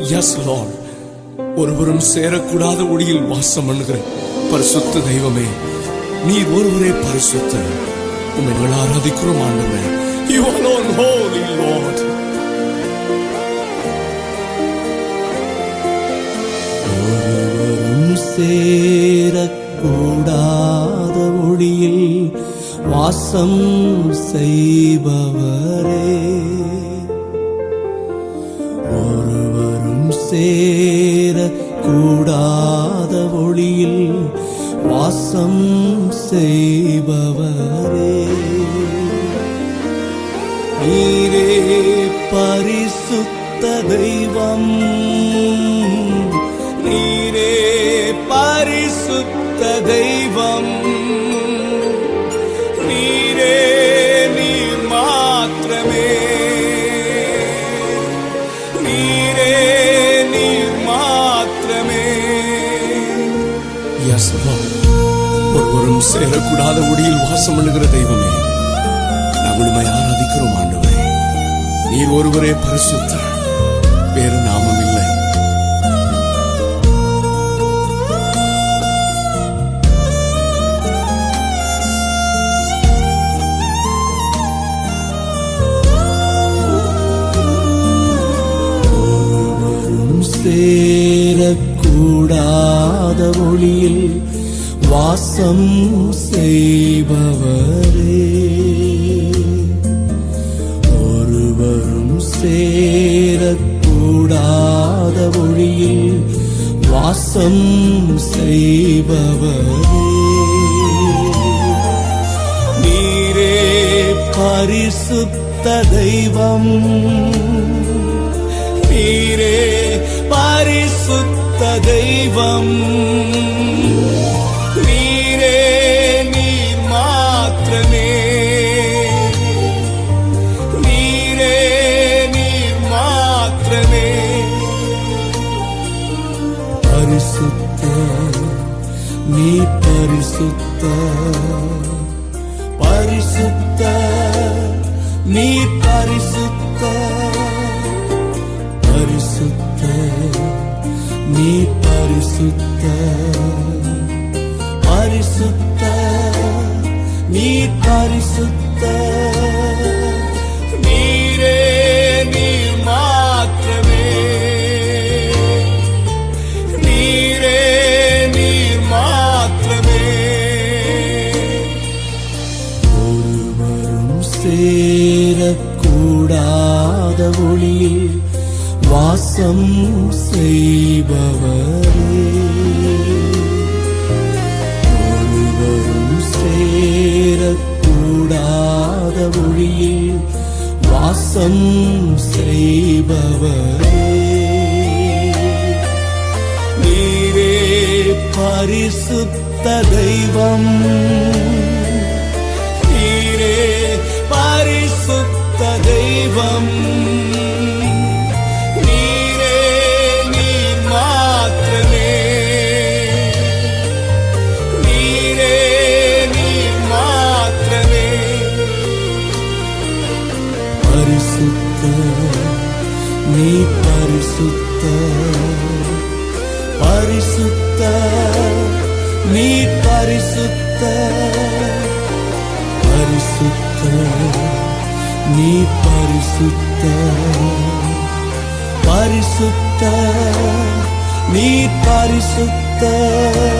S Lord ஒருவரும் சேரக்கூடாத ஒளியில் வாசம் பண்ணுகிற பரிசுத்த தெய்வமே நீர் ஒருவரே பரிசுத்த. உண்மை நாங்கள் ஆராதிக்கிறோம் ஆண்டவரே. You alone holy Lord. ஒருவரும் சேரக்கூடாத ஒளியில் வாசம் செய்பவரே. சேர கூடாத ஒளியில் வாசம் செய்பவரே. நீரே பரிசுத்த தெய்வம். நீரே பரிசுத்த தெய்வம். எஸ் ஒருவரும் சேரக்கூடாத ஒடியில் வாசம் பண்ணுகிற தெய்வமே. நாங்கள் ஆராதிக்கிறோம் ஆண்டவரே. நீர் ஒருவரே பரிசுத்த வேறு நாமம் இல்லை ஒருவரும் சேரக்கூடாத ஒளியில் வாசம் செய்பவரே. ஒருவரும் சேரக்கூடாத ஒளியில் வாசம் செய்பவரே. நீரே பரிசுத்த தெய்வம். நீரே பரிசுத்த தெய்வம் நீரே நீர் மாத்திரமே நீரே நீர் மாத்திரமே பரிசுத்த நீ பரிசுத்த பரிசுத்த நீ பரிசுத்த பரிசுத்த பரிசுத்த பரிசுத்த நீ பரிசுத்த நீரே நீர் மாத்திரமே நீரே நீர் மாத்திரமே ஒருவரும் சேரக்கூடாத ஒளியில் வாசம் செய்பவரே. ஒருவரும் சேரக்கூடாத மொழியில் வாசம் செய்பவரே. நீரே பரிசுத்த தெய்வம். நீரே பரிசுத்த தெய்வம். பரிசுத்த நீ பரிசுத்த பரிசுத்த நீ பரிசுத்த பரிசுத்த நீ பரிசுத்த.